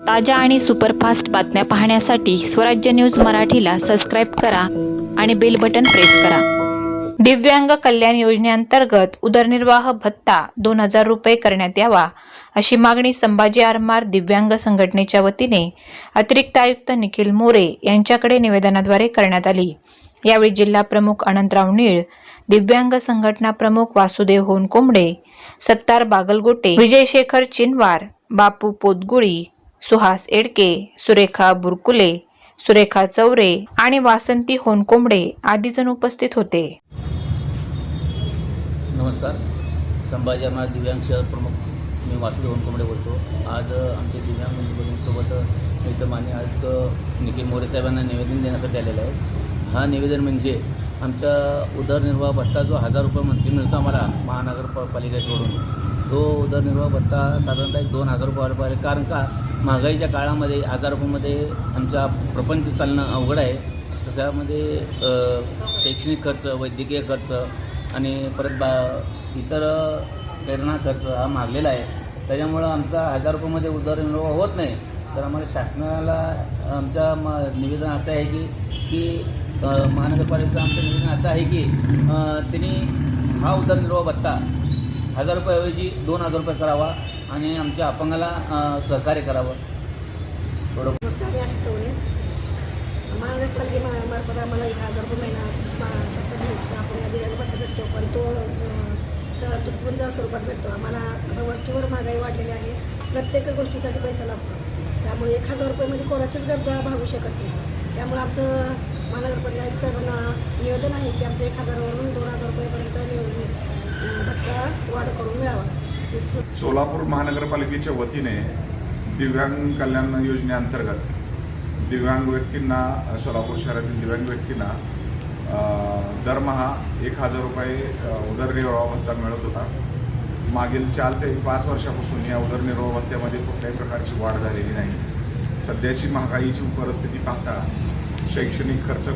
ताज्या आणि सुपरफास्ट बातम्या पाहण्यासाठी स्वराज्य न्यूज मराठीला सबस्क्राईब करा आणि बेल बटन प्रेस करा. दिव्यांग कल्याण योजनेअंतर्गत उदरनिर्वाह भत्ता दोन हजार रुपये करण्यात यावा अशी मागणी संभाजी आरमार दिव्यांग संघटनेच्या वतीने अतिरिक्त आयुक्त निखिल मोरे यांच्याकडे निवेदनाद्वारे करण्यात आली. यावेळी जिल्हा प्रमुख अनंतराव नीळ दिव्यांग संघटना प्रमुख वासुदेव होनकोंबडे सत्तार बागलगोटे विजयशेखर चिनवार बापू पोतगुळी सुहास एडके सुरेखा बुरकुले सुरेखा चौरे आणि वासंती होनकोंबडे आदी जण उपस्थित होते. नमस्कार. संभाजी महाराज दिव्यांग शहर प्रमुख. मी वासुदेव होनकोंबडे बोलतो. आज आमचे दिव्यांग बंधूंसोबत अ, इथं मान्य आयुक्त निखिल मोरे साहेबांना निवेदन देण्यासाठी आलेलं आहे. हा निवेदन म्हणजे आमच्या उदरनिर्वाह भत्ता जो हजार रुपये मंथली मिळतो आम्हाला महानगरपालिकेकडून. तो उदरनिर्वाह भत्ता साधारणतः एक दोन हजार रुपये पाहिजे कारण का? महागाईच्या काळामध्ये हजार रुपयामध्ये आमचा प्रपंच चालणं अवघड आहे. त्याच्यामध्ये शैक्षणिक खर्च वैद्यकीय खर्च आणि परत बा इतर प्रेरणा खर्च हा मागलेला आहे. त्याच्यामुळं आमचा हजार रुपयामध्ये उदरनिर्वाह होत नाही. तर आम्हाला शासनाला आमच्या म निवेदन असं आहे की की महानगरपालिकेचं आमचं निवेदन असं आहे की त्यांनी हा उदरनिर्वाह भत्ता हजार रुपयाऐवजी दोन हजार रुपये करावा आणि आमच्या अपंगाला सहकार्य करावं. थोडं नमस्कार मी आशा चौरे. महानगरपालिकेमार्फत आम्हाला एक हजार रुपये महिना मा- भेटतो आपण दिलेला पत्ता भेटतो पण तो तुटपुंजा स्वरूपात भेटतो. आम्हाला आता वरचीवर महागाई वाढलेली आहे. प्रत्येक गोष्टीसाठी पैसा लागतो. त्यामुळे एक हजार रुपयामध्ये म्हणजे कोणाच्याच गरजा भागू शकत नाही. त्यामुळे आमचं महानगरपालिका सर्वांना निवेदन आहे की आमचं एक हजारावरून दोन हजार रुपयेपर्यंत निव- अं, भत्ता वाढ करून मिळावा. सोलापूर महानगरपालिकेच्या वतीने दिव्यांग कल्याण योजनेअंतर्गत दिव्यांग व्यक्तींना सोलापूर शहरातील दिव्यांग व्यक्तींना दरमहा एक हजार रुपये उदरनिर्वाह भत्ता मिळत होता. मागील चार ते पाच वर्षापासून या उदरनिर्वाह भत्त्यामध्ये कुठल्याही प्रकारची वाढ झालेली नाही. सध्याची महागाईची परिस्थिती पाहता शैक्षणिक खर्च